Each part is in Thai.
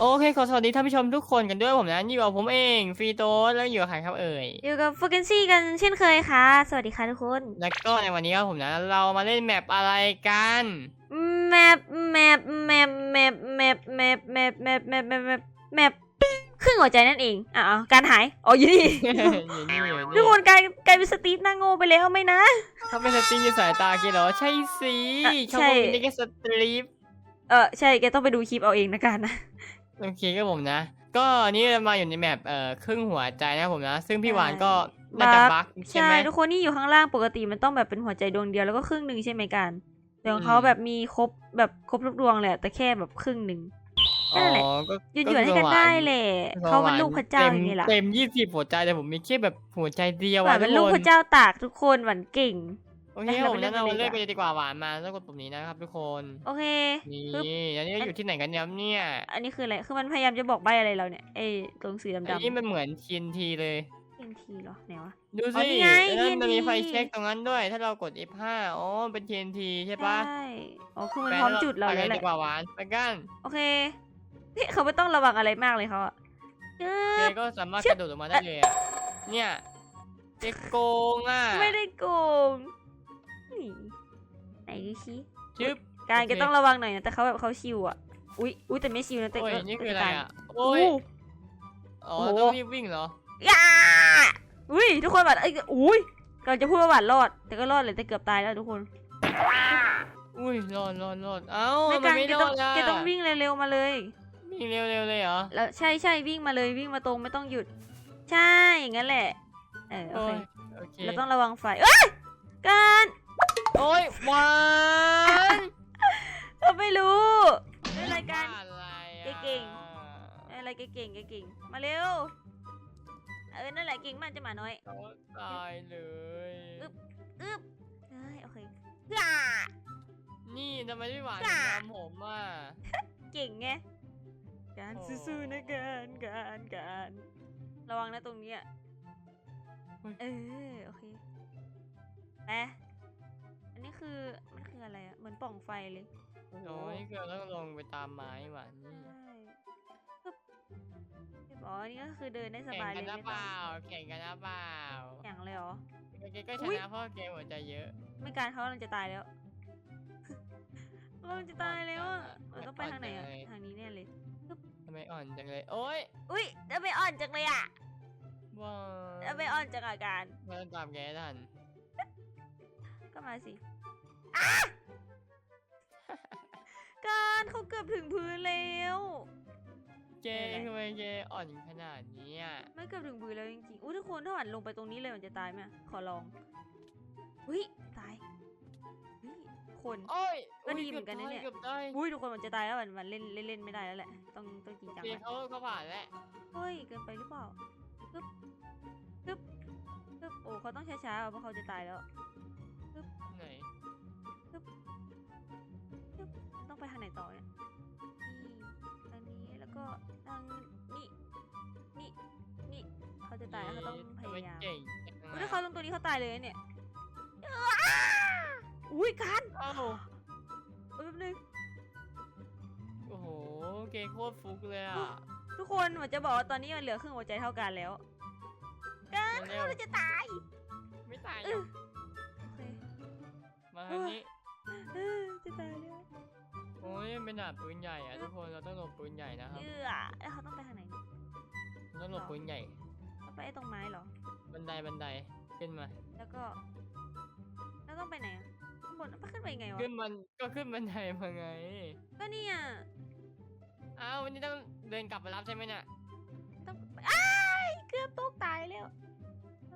โอเคขอสวัสดีท่านผู้ชมทุกคนกันด้วยผมนะอยู่กับผมเองฟรีโตสแล้วอยู่กับใครครับเอ่ยอยู่กับฟูเกนซี่กันเช่นเคยค่ะ สวัสดีค่ะทุกคนแล้วก็ในวันนี้ครับผมนะ เรามาเล่นแมปอะไรกันแมปแมปแมปแมปแมปแมปแมปแมปแมปแมปแมปแมปครึ่งหัวใจนั่นเองอ่าการหายอ๋ออยู่นี่อยู่นี่อยู่ทุนี่กคนกลายกลายเป็นสตีฟหน้าโง่ไปแล้วไหมนะเขาเป็นสตรีมอยู่สายตาคิดเหรอใช่สิอะเขาใช่บอกเป็นแค่สตรีมเออใช่แกต้องไปดูคลิปเอาเองนะการนะ โอเคก็ผมนะ ก็อันนี่มาอยู่ในแมปเอ่อครึ่งหัวใจนะครับผมนะ ซึ่งพี่หวานก็น่าจะบั๊กใช่ใช่ไหมทุกคนที่อยู่ข้างล่างปกติมันต้องแบบเป็นหัวใจดวงเดียวแล้วก็ครึ่งหนึ่งใช่ไหมการแต่ของเขาอืมแบบมีครบแบบครบทุกดวงแหละแต่แค่แบบครึ่งหนึ่งอ๋นั่นแหละอก็หยุดหยุดให้กันได้แหละเขาเป็นลูกพระเจ้าอย่างนี้แหละเต็มยี่สิบหัวใจแต่ผมมีแค่แบบหัวใจเดียวหวาอะนเป็นทุลูกคพระเจ้าตากทุกคนหวานเก่ง โอเคไปผมเราแนะไปนำเล่มานกันเล่นดีไปกว่าเลยดีกว่าหวานมาแล้วกดปุ่มนี้นะครับทุกคนโอเคนี่ปึ๊บอันนี้อยู่ที่ไหนกันเนี่ยครับเนี่ย อันนี้คืออะไรคือมันพยายามจะบอกใบอะไรเราเนี่ยไอ้ตัวหนังสืออันดำๆนี้มันเหมือน TNT เลย TNT เหรอไหนวะดูอ๋อสินี่ไงแล้วมัน TNT มีไฟเช็คตรงนั้นด้วย ถ้าเรากด F5 อ๋อเป็น TNT ใช่ปะใช่อ๋อคือมันพร้อมจุดเราไปแล้วแหดีละกว่าหวานไปกันโอเคนี่เขาไม่ต้องระวังอะไรมากเลยเขาอะจึเจ๊บก็สามารถกระโดดออกมาได้เลยอะเนี่ยเจ๊โกงอะไม่ได้โกงนี่ ไหนดูสิชึบการโอเคแกต้องระวังหน่อยนะแต่เขาแบบเขาชิวอะอุ้ยอุ้ยแต่ไม่ชิวนะแต่โอ้ยก็นี่คือแต่อะไรการอะโอ้โอ้ยอ๋อโอ้โหต้องรีบวิ่งเหรอยาอุ้ยทุกคนหวานเอ้ยอุ้ยกำลังจะพูดว่าหวานรอด แต่ก็รอดเลยแต่เกือบตายแล้วทุกคนอุ้ยรอดรอดรอดเอ้าในมันการไม่แกรต้อองดอะแกต้องวิ่งเร็วๆมาเลยวิ่งเร็วๆเลยเหรอแล้วใช่ใช่วิ่งมาเลยวิ่งมาตรงไม่ต้องหยุด ใช่อย่างนั้นแหละเออโอโอ้เคยโอเคเราต้องระวังไฟเอ้ยการ โอ้ยหวานเราไม่รู้ไม่เป็นไรกันว่าอะไรอะเก่งไม่เป็นไรแกเก่งแกเก่งมาเร็ว เออ นั่นแหละเก่งมากจะหมาน้อยเขาตายเลย อึ๊บ อึ๊บเอ้ยโอเคย่านี่ทำไมพี่หวานจ้ะทำผมอะ เก่งไง การโอ้ สู้ๆนะการการการระวังนะตรงนี้อะเฮ้ยเออโอเคไปอันนี้ คือมันคืออะไรอะเหมือนปล่องไฟเลย โอ้โหโอ้ยคือเราต้องลงไปตามไม้หวานนี่ใช่ปึ๊บเรียบร้อยนี่ก็คือเดินได้สแข่งบายกัเลนยนะไม่เปต้องล่าแข่งกันนะเปล่าแข่งเลยเหรอ เกก็ชอุ๊ย นะเพราะเกมหัวใจเยอะไม่การเขากำลังจะตายแล้ว เราจะตายแล้วอะเราต้องไปทางไหนอะทางนี้แน่เลย ทำไมอ่อนจังเลย โอ้ยอุ้ยจะไปอ่อนจังเลยอะว้าจะไปอ่อนจังอาการ ไม่ต้องตามแกทันก็มาสิอะ การเขาเกือบถึงพื้นแล้วเกทำไมเกอ่อนขนาดนี้อะไม่เกือบถึงพื้นแล้วจริงๆ อุ้ยทุกคนถ้าหวันลงไปตรงนี้เลยมันจะตายไหมขอลองอุ้ยตายอุ้ยคนโอ้ยก็ดีเหมือนกันนะเนี่ยเกือบได้อุ้ยทุกคนมันจะตายแล้วมันมันเล่นเล่นเล่นไม่ได้แล้วแหละ ต้องต้องจริงจังเกแล้วเขาเขาผ่านแล้วเฮ้ยเกินไปหรือเปล่าปึ๊บปึ๊บปึ๊บโอ้เขาต้องช้าๆอะเพราะเขาจะตายแล้ว ไหน ต้องไปทางไหนต่อเนี่ยนี่ทางนี้แล้วก็ทางนี่นี่นี่เขาจะตายแล้วเขาต้องพทำไมยายามเก่งจังอุ๊ยอะถ้าเขาลงตัวนี้เขาตายเลยนะเนี่ยอุ้ยกันเอ้าเอ้ยแป๊บนึงโอ้โหเกโคตรฟุกเลยอะทุกคนเหมือนจะบอกว่าตอนนี้มันเหลือครึ่งหัวใจเท่ากันแล้วกันเร็วเขาจะตาย ไม่ตายหเอรออกโอเคมาทางนี้เออ จะตายแล้วโอ้ยเป็นหนาปืนใหญ่อะทุกคนเราต้องหลบปืนใหญ่นะครับเออแล้วเขาต้องไปทางไหนเนี่ยเราต้องหลบปืนใหญ่เขาไปไอ้ตรงไม้เหรอ บันไดบันไดขึ้นมา แล้วก็ แล้วต้องไปไหนอะข้างบนไปขึ้นไปยังไงวะขึ้นมันก็ขึ้นบันไดมาไง ก็เนี่ยอ้าววันนี้ต้องเดินกลับมารับใช่ไหมเนี่ยต้องอ้ายเกือบตกตายแล้ว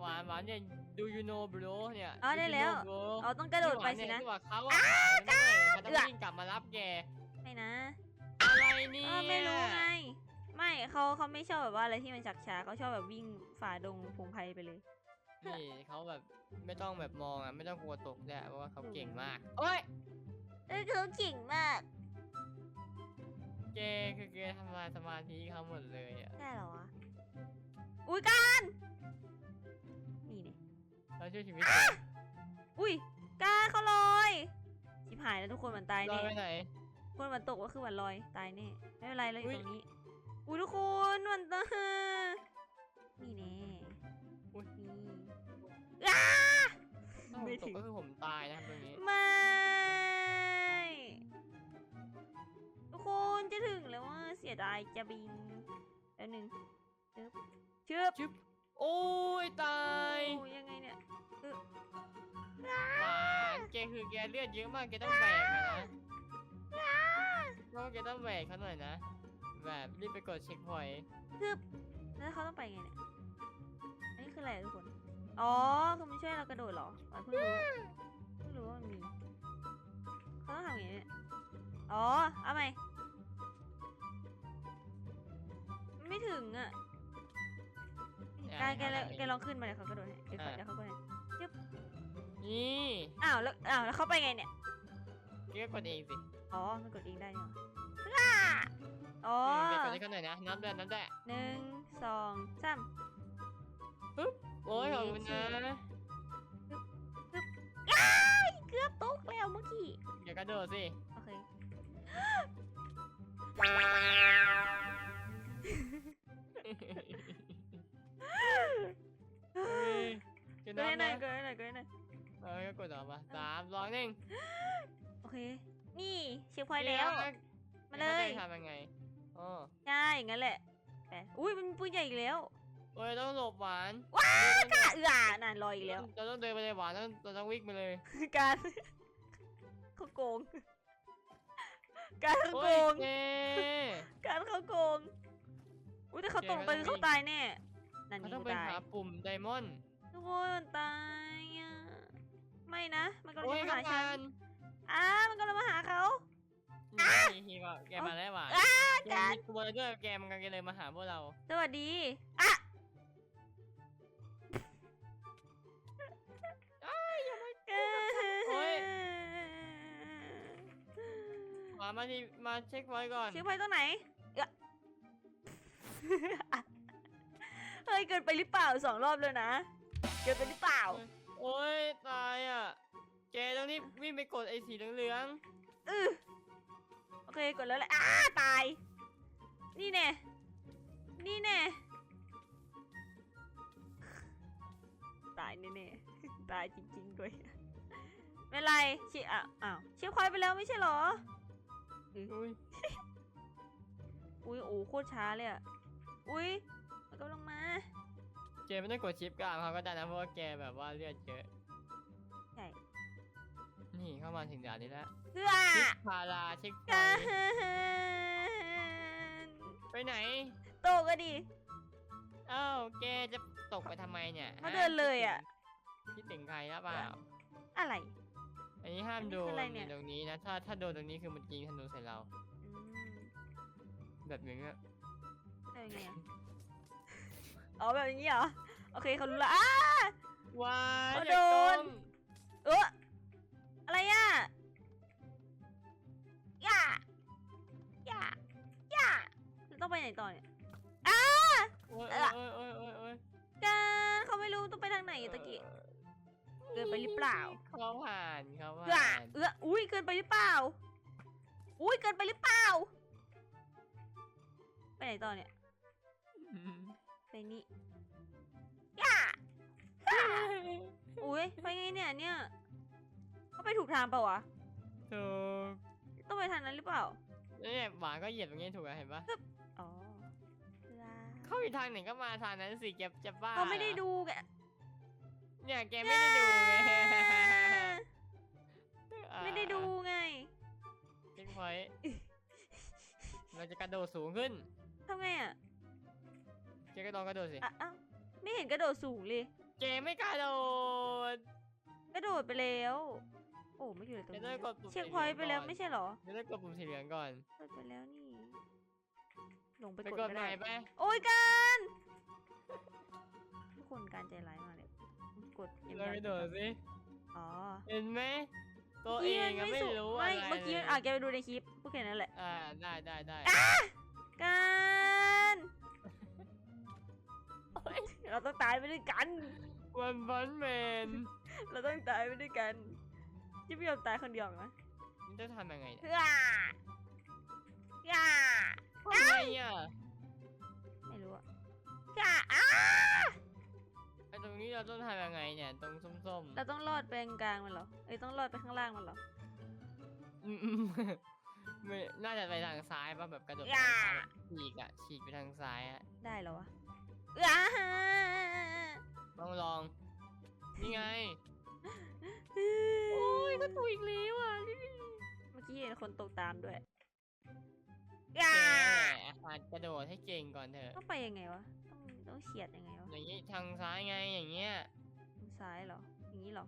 หวานหวานเนี่ย ดูยูโนบรเนี่ย อ๋อได้แล้ว bro เอาต้องกระโดดไปสินะ ที่หวาเยที่ว่าเขาอะหายไม่ได้เขาต้องวิ่งกลับมารับแก ไม่นะอะไรเนี่เอยอไม่รู้ไง ไม่เขาเขาไม่ชอบแบบว่าอะไรที่มันชักช้าเขาชอบแบบวิ่งฝ่าดงพงไพรไปเลย นี่เขาแบบไม่ต้องแบบมองอะไม่ต้องกลัวตกด้วยเพราะว่าเขาเก่งมากโอ้ยเออเขาเก่งมากเกคือเกทำลายสมาธิเขาหมดเลยอะ ได้เหรอวะอุ้ยการนี่เนี่ย เราช่วยชีวิตเขาอุ้ยการเขาลอยชิบหายแล้วทุกคนมันตายลอยแน่ไปไหน คนมันตกก็คือมันลอยตายแน่ไม่เป็นไรเราอยู่อุ๊ย ตรงนี้ อุ้ยทุกคนมันตายนี่แน่อุ๊ยนี่อ้า ถ้าผไม่มตถึกง ก็คือผมตายนะครับตรงนี้ ไม่ ทุกคนจะถึงแล้วว่าเสียดายจะบินแล้วหนึ่งชึบชึบชึบ โอ้ยตายโอ้ยังไงเนี่ยหวานแกคือแกเลือดเยอะมากแกต้องแบกอะนะเพราะว่าแกต้องแบกเขาหน่อยนะแบบรีบไปกดเช็คพอยต์แล้วเขาต้องไปไงเนี่ย อันนี้คืออะไรอะทุกคน อ๋อ คือมันช่วยเรากระโดดเหรออ๋อเพิ่งรู้เพิ่งรู้ว่ามันมี เขาต้องทำอย่างนี้เนี่ยอ๋อ เอาใหม่มันไม่ถึงอะ กายแกเลยแกลองขึ้นมาเดี๋ยวเขากระโดดให้เดี๋ยวเขาเดี๋ยวเขากระโดดให้นี่อ้าวแล้วอ้าวแล้วเขาไปไงเนี่ยแกก็กดเองสิอ๋อมันกดเองได้เนี่ยล่าอ๋อแกกดให้เขาหน่อยนะนับด้วยนับด้วยหนึ่งสองสามโอ้ยขอบคุณนะเกือบตกแล้วเมื่อกี้แกกระโดดสิโอเค กดออกมาสามสองหนึ่งโอเค นี่เช็คพอยต์แล้ว มาเลยทำยังไงอ๋อใช่อย่างนั้นแหละแต่อุ้ยมันปืนใหญ่อีกแล้วโอ้ยต้องหลบหวาน ว้ากะเอือนานลอยอีกแล้วเราต้องเดินไปเลยหวานต้องเราต้องวิ่งไปเลย การเขาโกง การเขาโกงการเขาโกงอุ้ยแต่เขาตรงไปเขาตายแน่นั่นเขานี่ต้องไปตายหาปุ่มไดมอนด์ทุกคนมันตาย ไม่นะ มันกำลังโอ้ยจะมาข้าหางฉักานรอ้ามันกำลังมาหาเขา นี่ฮีบอกแกมาแล้วหวานอ้าแกมีกลัวด้วยแกมันกำลังเลยมาหาพวกเราสวัสดีอะโอ้ยหวานมาที่มาเช็คไว้ก่อนชื่อไพ่ตรงไหนเอ๊ะเฮ้ยเกินไปหรือเปล่าสองรอบเลยนะ เกินไปหรือเปล่า โอ้ยตายอะ แกต้องรีบวิ่งไปกดไอ้สีเหลืองอือโอเคกดแล้วแหละอ้าตาย นี่แน่นี่แน่ตายแน่ๆตายจริง ๆ ด้วยไม่เป็นไรชิอะอ้าวเชียร์ควายไปแล้วไม่ใช่เหรอๆอุ้ยอุ้ยโอ้โคตรช้าเลยอะอุ้ยมันกำลังมา แกไม่ต้องกดชิปกลางเขาก็ได้นะเพราะว่าแกแบบว่าเลือดเยอะใช่ นี่เข้ามาถึงด่านนี้แล้วเพื่อชิปพาราเช็คพกาอยต์รไปไหน โตก็ดีอ้าวแกจะตกไปทำไมเนี่ยเขาฮะเดินเลยอะคิดถึงใครหรือเปล่า อะไร อันนี้ห้ามอันนี้โดคืนออะไรเนี่ยตรงนี้นะ ถ้าถ้าโดนตรงนี้คือมันยิงธนูใส่เราอืมแบบอย่างเงี้ยเอายังไงอะ อ๋อแบบนี้เหรอ โอเคเขารู้ละอ้า ว้ายเขาอย่าโดก้นมเอออะไรอะย่าย่าย่าแล้วต้องไปไหนต่อเนี่ย โอ้ยเอโอ้อยโอ้ยโอ้ยโอ้ยการเขาไม่รู้ต้องไปทางไหนอะตะกี้ เกินไปหรือเปล่า เขาผ่านเขาเออผ่านเอออุ้ยเกินไปหรือเปล่า อุ้ยเกินไปหรือเปล่า ไปไหนต่อเนี่ยไป นี่ย่าอุ้ยไปไงเนี่ยเนี่ยเขาไปถูกทางเปล่าวะถูกต้องไปทางนั้นหรือเปล่าแล้วเนี่ยหวานก็เหยียบอย่างงี้ถูกอะเห็นปะอ๋อเข้าอีกทางหนึ่งก็มาทางนั้นสิแกจะบ้าเขาไม่ได้เหรอดูแกเนี่ยแกไม่ได้ดูไงไม่ได้ดูไงเช็คพอยต์เราจะกระโดดสูงขึ้นทำไงอะ แกก็ลองกระโดดสิอะอ้าวไม่เห็นกระโดดสูงเลยแกไม่กระโดดกระโดดไปแล้ว โอ้ไม่อยู่เลยตรงเดี๋ยวต้นี้องกดปุ่มเช็คพอยต์ไปแล้วก่อนไม่ใช่เหรอเดี๋ยวต้องกดปุ่มสีเหลืองก่อนกดไปแล้วนี่ลงไปไปกดกดก็ใหได้ม่ไปโอ้ยการทุกคนการใจร้ายมากเลยกด M เราไปโดดสิ อ๋อเห็นไหมตัวเองอะไม่สุรู้ไม่อะไรเมื่อกี้เลยอะแกไปดูในคลิปพวกแค่นั้นแหละ อ่าได้ได้ได้ กัน เราต้องตายไปด้วยกัน วันฟันแมนเราต้องตายไปด้วยกันจะไม่ยอมตายคนเดียวนะมันจะทำยังไงเนี่ยเฮ้ยย่าทำไงอะไม่รู้อะย่าอ้าไอตรงนี้เราต้องทำยังไงเนี่ย ตรงส้มเราต้องรอดไปกลางมันเหรอเอ้ยต้องรอดไปข้างล่างมันเหรอๆอืมอืมไม่น่าจะไปทางซ้ายป่ะแบบกระโดดไปอย่าทางซ้ายฉีกอะฉีกไปทางซ้ายอะได้เหรอวะอ้า ลองลอง นี่ไง โอ้ยก็ถูกอีกแล้วอะ เมื่อกี้เห็นคนตกตามด้วยแกย่าหัดกระโดดให้เก่งก่อนเถอะ ต้องไปยังไงวะ ต้องต้องเฉียดยังไงวะ อย่างนี้ทางซ้ายไงอย่างเงี้ย ทางซ้ายเหรอ อย่างนี้เหรอ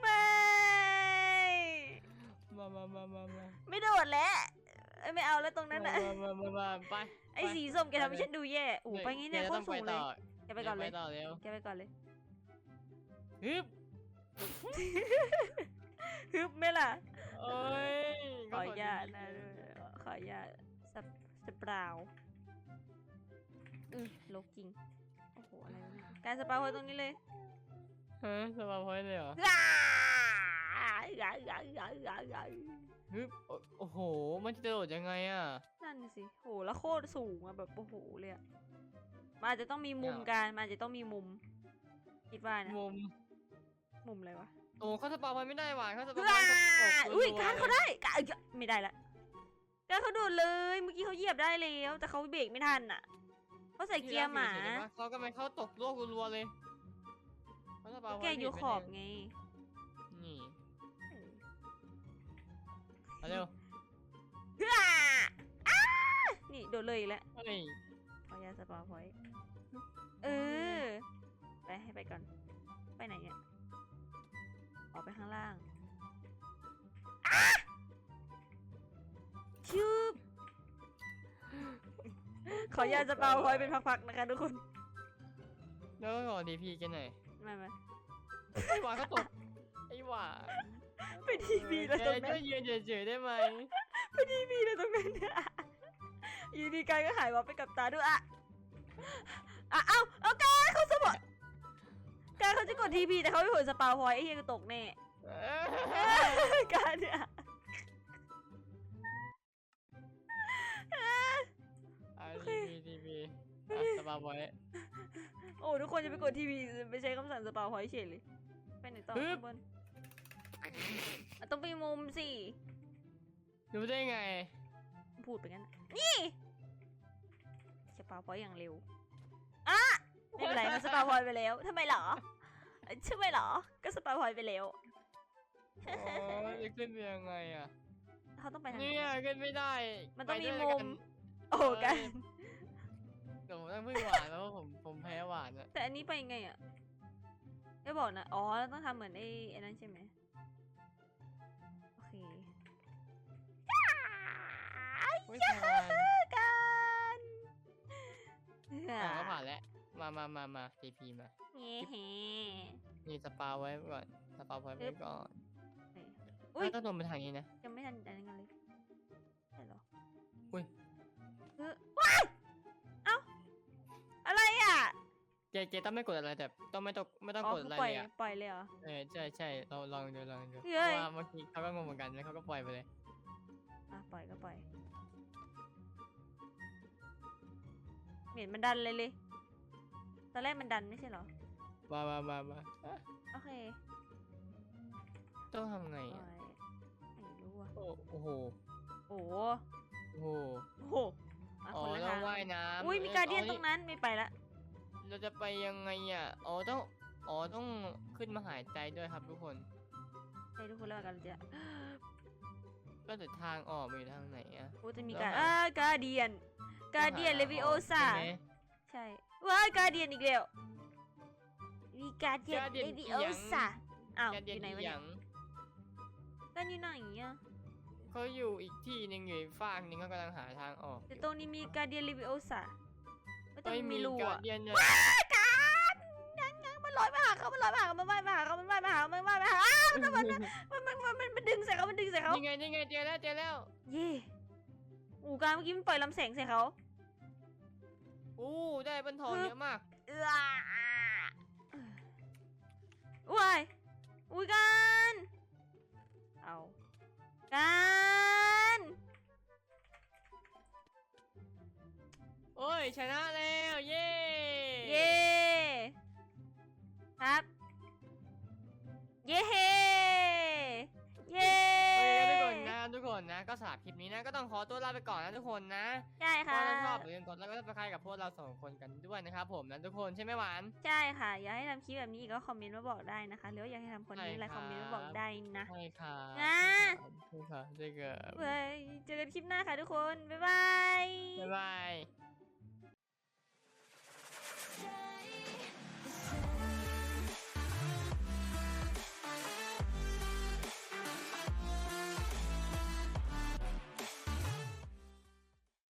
ไม่ มามามามามาไม่โดดแล้ว เอ้ยไม่เอาแล้วตรงนั้นอะมามามามาไปไอ้สีส้มแกทำให้ฉันดูแย่ โอ้โหไปงี้เนี่ยแกโคต้ตอรงสูไปงเลต่ยอแกไปก่อนเลยไปต่อเร็วแกไปก่อนเลย ฮึบฮึบไหม่ล่ะเอ้ยขออนุญาตนะด้วยขออนุญาตสปสปราวอือโลกจริง โอ้โห อะไรวะเนี่ยการสปราวไว้ตรงนี้เลยฮะสบายพอยต์เลยเหรอ อ้าอ้าอ้าอ้าอ้าอ้าฮึบโอ้โอ้โห มันจะกระโดดยังไงอะ นั่นสิโหแล้วโคตรสูงอะแบบโอ้โหเลยอะมันอาจจะต้องมีมุมเนี่ยการมันอาจจะต้องมีมุมคิดว่านะ มุม มุมอะไรวะโอ้เขาสปาพอยต์ไม่ได้หว่ะเขาสปาพว้าอยต์เขาตกอุ้ยรัวๆการเขาลได้การเอ้ยไม่ได้ละการเขาโดดเลย เมื่อกี้เขาเหยียบได้แล้ว แต่เขาเบรกไม่ทันอะเขาใส่เกียร์หมาที่รักอยู่เฉยๆนะเขาก็ไม่เขาตกโลกรัวๆเลยเขาสปาพอยต์แกอยู่ขอบไง นี่เอาเร็ว ดดเลยอีกแล้วเฮ้ยขอยาสปาพอยต์เออ ไปให้ไปก่อน ไปไหนเนี่ย ออกไปข้างล่างอ้าชืบขอยาสปาพอยต์เป็นพักๆนะคะทุกคน แล้วก็ขอดีพีกันหน่อยมามาไอ้หวานเขาตกไอ้หวานไปทีวีแล้วแกตรงนั้ก็นยืนเฉยๆได้ไหมไปทีวีแล้วตรงนั้นเนี่ย อยูดีกายก็หายวับไปกับตาด้วยอะอะเอ้าเอากายเขาสปอร์ตกายเขาจะกดทีพีแต่เขาไม่ผลสปาพอยต์ไอ้เหี้ยก็ตกแน่การเนี่ยอะโอเคดีพีดีพีอะสปาไว้โอ้ทุกคนจะไปกดทีวีไปใช้คำสั่งสปาพอยต์เฉยเลยไปไหนต่อข้างบนอะต้องไปมุมสิรู้ได้ไง พูดไปงั้นน่ะนี่สปาพอยต์อย่างเร็วอะไม่เป็นไรเขาสปาพอยต์ไปแล้วทำไมเหรอเอ้ยทำไมเหรอ ก็สปาพอยต์ไปแล้วโอ้ยจะขึ้นไปยังไงอะเขาต้องไปทางไหนเนี่ยขึ้นไม่ได้ มันต้องมีไปด้วยมุกัมนโอ้กันเดี๋ยวผมต้องพึ่งหวานแล้วเพราะผมผมแพ้หวานอะแต่อันนี้ไปยังไงอะไม่บอกนะ อ๋อเราต้องทำเหมือนไอ้ไอ้นั่นใช่ไหม ไม่ผ่านกันอะก็ผ่านแล้ว มามามามา TP มาเงี้เฮ้นี่สปาไว้ก่อน สปาไว้ไว้ก่อนอุ้ยแล้วก็ลงไปทางนี้นะยังไม่ทันอันนั้นกันเลยใช่เหรอ อุ้ยเออว้ายเอ้า อะไรอะ เจ เจต้องไม่กดอะไรแต่ต้องไม่ต้องไม่ต้องอ๋อกดคืออะไรปล่อยเลยอะปล่อยเลยเหรอ เออใช่ใช่เราลองดูลองดูเพเฮ้ยราะว่าเมื่อกี้เขาก็งงเหมือนกันแล้วเขาก็ปล่อยไปเลย อะปล่อยก็ปล่อย เหม็นมันดันเลยเลย ตอนแรกมันดันไม่ใช่เหรอ มามามามาอะโอเคต้องทำไงปล่อะอยไม่รู้อะโอ้โอ้โห โอ้โหโอ้โห โอ้โหอะอ๋อคนละต้อทางงว่ายน้ำอุ้ยมีอ้การเดียนอ๋อตรงนั้นไม่ไปละ เราจะไปยังไงอะ อ๋อต้อง อ๋อต้องขึ้นมาหายใจด้วยครับทุกคน ให้ทุกคนแล้วกันจะก็แต่ทางออกมันอยู่ทางไหนอะ โอ้จะมีแล้วการหาอ่าการเดียน การเดียนเลวิโอซาใช่ไหม ใช่ว้ายการเดียนอีกแล้วมีการเดียน Guardian เลวิโออีหยังซาอ้าวแกอเดียนยู่ไหนอีวะหเนี่ยัยงกันอยู่ไหนอะขเขาอยู่อีกที่หนึ่งอยู่อีกฝั่งหนึ่งเขากำลังหาทางออกแต่ตรงนี้มีการเดียนลิวิโอซาไม่ต้องเอ้ยมีรูการอะ เดียนเนี่ยการยังยังมันลอยมาหาเขามันลอยมาหาเขามันว่ายมาหาเขามันว่ายมาหาเขามันว่ายมาหาอ้าวมันมันมันมันมันมันมันดึงใส่เขามันดึงใส่เขานี่ไงนี่ไงเจอแล้วเจอแล้วเย่อูการเมื่อกี้มันปล่อยลำแสงใส่เขา อู้ได้บันทองเยอะมากเอื้อว้ายอุ้ยกันเอากันโอ้ยชนะแล้วเย้เย่ครับ เย่เฮเย่ คนนะ ก็สำหรับคลิปนี้นะก็ต้องขอตัวลาไปก่อนนะทุกคนนะใช่ถ้าค่ะชอบอย่าลืมกดไลค์กดซับสไครต์กับพวกเราสองคนกันด้วยนะครับผมนะทุกคนใช่ไหมหวาน ใช่ค่ะ อยากให้ทำคลิปแบบนี้อีกก็คอมเมนต์มาบอกได้นะคะ หรือว่าอยากให้ทำคอนเทนต์อะไรใช่คอมเมนต์มาบอกครับได้นะใช่ค่ะนะใช่ค่ะใช่ค่ะเว้ยเจอกันคลิปหน้าค่ะทุกคนบ๊ายบายบ๊ายบาย Yeah.